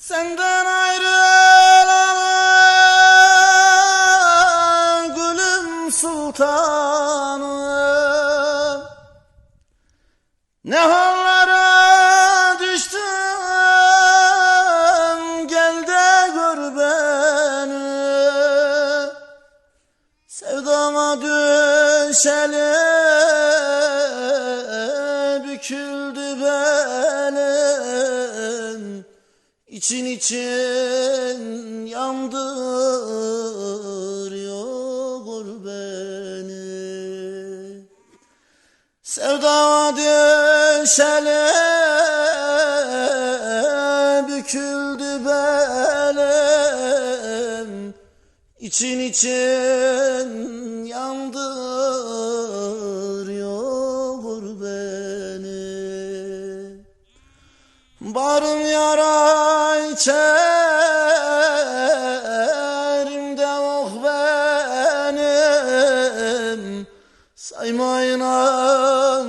Senden ayrılan gülüm sultanım. Ne hallara düştüm gel de gör beni. Sevdama düşeli büküldü belim İçin için yandırıyor beni. Sevdama düşeli büküldü belim İçin için yandırıyor beni. Barım yara içerimde oh benim. Saymayla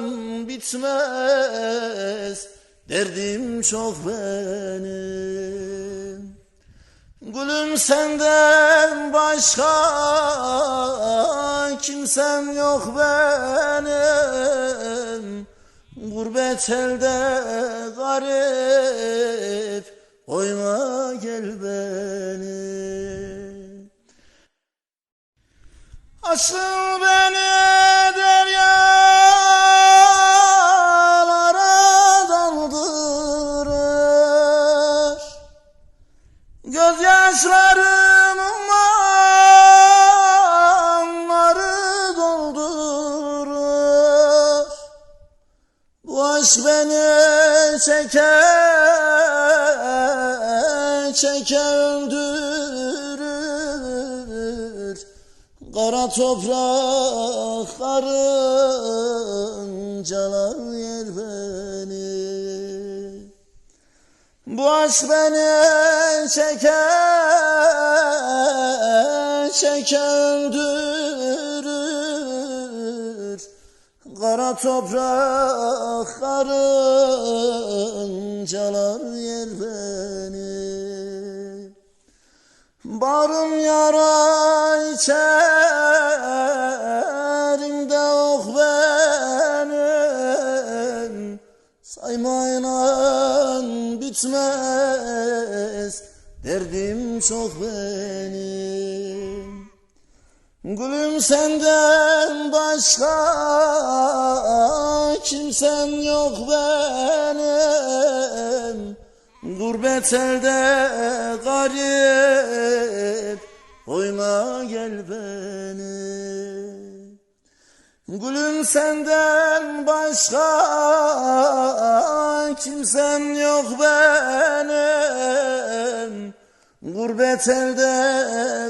bitmez derdim çok benim. Gülüm senden başka kimsem yok benim. Gurbet elde garip gel beni. Asıl beni deryalara daldırır Gözyaşlarımın doldurur Bu aşk beni çeke çeke öldürür. Kara toprak karıncalar yer beni. Bu aşk beni çeke çeke öldürür. Kara toprak karıncalar Barım yara içerimde oh benim. Saymayla bitmez. Derdim çok benim. Gülüm senden başka kimsem yok benim Gurbet elde garip Oyma gel beni. Gülüm senden başka kimsem yok benim. Gurbet elde